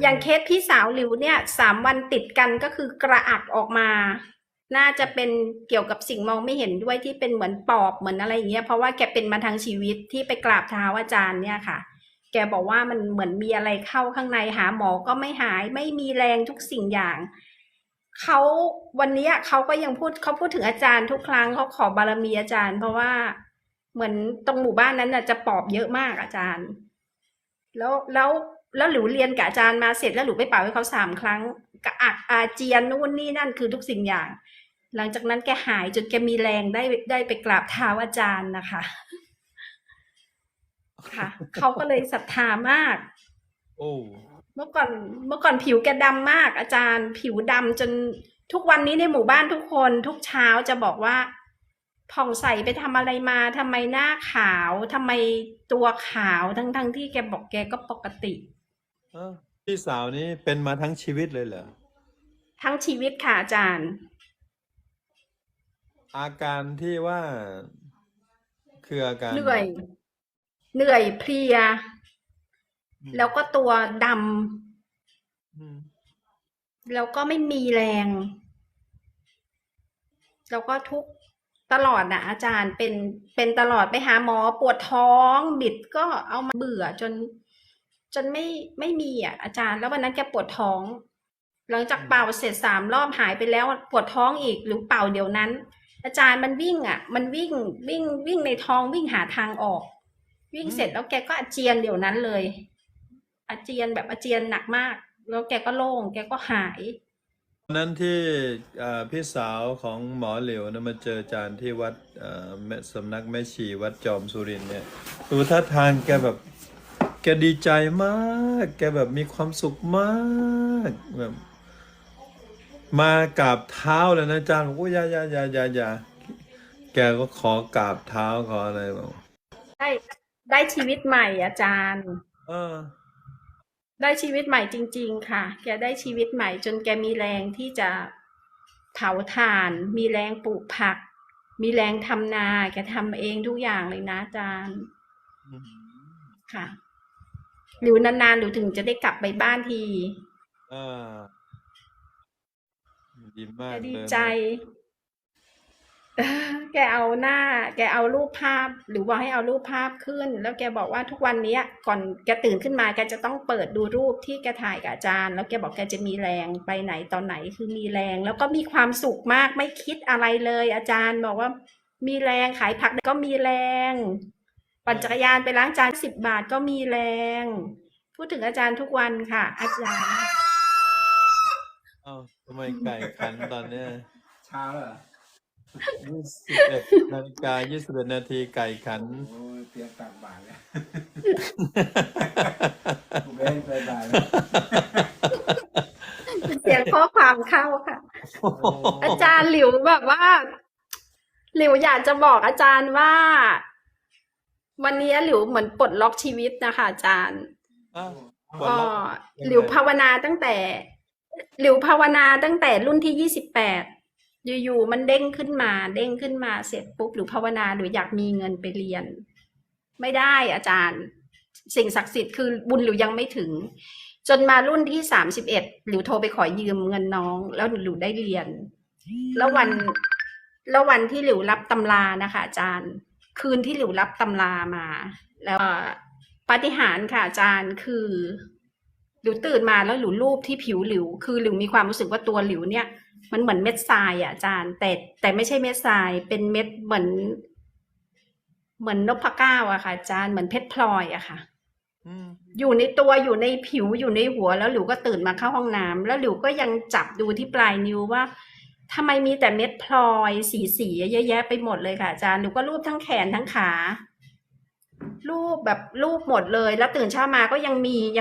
อย่างเคสพี่สาวหลิวเนี่ยสามวันติดกันก็คือกระอักออกมา น่าจะเป็นเกี่ยวกับสิ่งมองไม่เห็นด้วยที่เป็นเหมือนปอบเหมือนอะไรอย่างเงี้ยเพราะว่าแกเป็นมาทั้งชีวิตที่ไปกราบเท้าอาจารย์เนี่ยค่ะ แกบอกว่ามันเหมือนมีอะไรเข้าข้างในหาหมอก็ไม่หายไม่มีแรงทุกสิ่งอย่างเขาวันนี้เขาก็ยังพูดเขาพูดถึงอาจารย์ทุกครั้งเขาขอบารมีอาจารย์ เพราะว่าเหมือนตรงหมู่บ้านนั้นน่ะจะปอบเยอะมากอาจารย์ แล้วแล้ว แล้วหลิวเรียนกับอาจารย์มาเสร็จแล้วหลิวไปเป่าให้เขาสามครั้งกระอักอาเจียนนู่นนี่นั่นคือทุกสิ่งอย่าง หลังจากนั้นแกหายจนแกมีแรงได้ได้ไปกราบเท้าอาจารย์นะคะ ค่ะเขาก็เลยศรัทธามาก โอ้เมื่อก่อนเมื่อก่อนผิวแกดำมาก อาจารย์ผิวดำจนทุกวันนี้ในหมู่บ้านทุกคนทุกเช้าจะบอกว่าผ่องใสไปทำอะไรมาทำไมหน้าขาวทำไมตัวขาวทั้งทั้งที่แกบอกแกก็ปกติเอ้าพี่สาวนี้เป็นมาทั้งชีวิตเลยเหรอ ทั้งชีวิตค่ะอาจารย์ อาการที่ว่าคืออาการเหนื่อย เหนื่อยเพลีย อืมแล้วก็ตัวดอืมำแล้วก็ไม่มีแรง แล้วก็ทุกข์ตลอดนะอาจารย์เป็นเป็นตลอดไปหาหมอปวดท้องบิดก็เอามาเบื่อจน จนไม่ไม่มีอะอาจารย์ แล้ววันนั้นแกปวดท้อง หลังจากเป่าเสร็จสามรอบหายไปแล้วปวดท้องอีกหรือเป่าเดี๋ยวนั้น อาจารย์มันวิ่งอะ มันวิ่งวิ่งวิ่งในท้องวิ่งหาทางออก วิ่งเสร็จแล้วแกก็อาเจียนเดี๋ยวนั้นเลย อาเจียนแบบอาเจียนหนักมาก แล้วแกก็โล่งแกก็หายวันนั้นที่เอ่อพี่สาวของหมอเหลวนะมาเจออาจารย์ที่วัดเอ่อแม่สำนักแม่ชีวัดจอมสุรินทร์เนี่ยดูท่าทางแกแบบ แกดีใจมาก แกแบบมีความสุขมากแบบมากราบเท้าเลยนะอาจารย์บอกว่าอย่าอย่าอย่าอย่าอย่าแกก็ขอกราบเท้าขออะไรแบบได้ได้ชีวิตใหม่อาจารย์ เออ ได้ชีวิตใหม่จริง ๆ ค่ะ แกได้ชีวิตใหม่ จนแกมีแรงที่จะเผาถ่าน มีแรงปลูกผัก มีแรงทำนา แกทำเองทุกอย่างเลยนะอาจารย์อืมค่ะ หรือนานๆหรือถึงจะได้กลับไปบ้านทีอ่าดีมาแกกดีเลยใจ แกเอาหน้า แกเอารูปภาพ หรือว่าให้เอารูปภาพขึ้น แล้วแกบอกว่าทุกวันเนี้ย ก่อนแกตื่นขึ้นมาแกจะต้องเปิดดูรูปที่แกถ่ายกับอาจารย์ แล้วแกบอกแกจะมีแรงไปไหนตอนไหนคือมีแรง แล้วก็มีความสุขมากไม่คิดอะไรเลย อาจารย์บอกว่า มีแรงขายผักก็มีแรง ปั่นจักรยานไปล้างจานสิบบาทก็มีแรง พูดถึงอาจารย์ทุกวันค่ะ อาจารย์เอ้าทำไมไก่ขันตอนเนี้ยเช้าแล้วเหรอยี่สิบเอ็ดนาฬิกายี่สิบเอ็ดนาทีไก่ขัน โอ้ยเตรียมตักบาตรแล้วกูไม่ให้ใส่บาตรแล้วเสียงข้อความเข้าค่ะ อาจารย์หลิวแบบว่า หลิวอยากจะบอกอาจารย์ว่า วันนี้หลิวเหมือนปลดล็อกชีวิตนะคะอาจารย์อ้าวปลดก็ล็อกหลิวภาวนาตั้งแต่ หลิวภาวนาตั้งแต่รุ่นที่ยี่สิบแปดอยู่ๆมันเด้งขึ้นมา เด้งขึ้นมาเสร็จปุ๊บหลิวภาวนาหลิวอยากมีเงินไปเรียน ไม่ได้อาจารย์ สิ่งศักดิ์สิทธิ์คือบุญหลิวยังไม่ถึง จนมารุ่นที่สามสิบเอ็ดหลิวโทรไปขอยืมเงินน้อง แล้วหลิวได้เรียน แล้ววันแล้ววันที่หลิวรับตำรานะคะ อาจารย์ คืนที่หลิวรับตำรามา แล้วเอ่อปาฏิหาริย์ค่ะอาจารย์คือหลิวตื่นมาแล้วหลิวรูปที่ผิวหลิว คือหลิวมีความรู้สึกว่าตัวหลิวเนี่ย มันเหมือนเม็ดทรายอะอาจารย์ แต่แต่ไม่ใช่เม็ดทราย เป็นเม็ดเหมือน เหมือนนพเก้าอะค่ะอาจารย์เหมือนเพชรพลอยอะค่ะอืมอยู่ในตัวอยู่ในผิวอยู่ในหัว แล้วหลิวก็ตื่นมาเข้าห้องน้ำแล้วหลิวก็ยังจับดูที่ปลายนิ้วว่า ทำไมมีแต่เม็ดพลอยสีสีๆเยอะแยะไปหมดเลยค่ะอาจารย์หนูก็รูปทั้งแขนทั้งขารูปแบบรูปหมดเลย แล้วตื่นเช้ามาก็ยังมียัง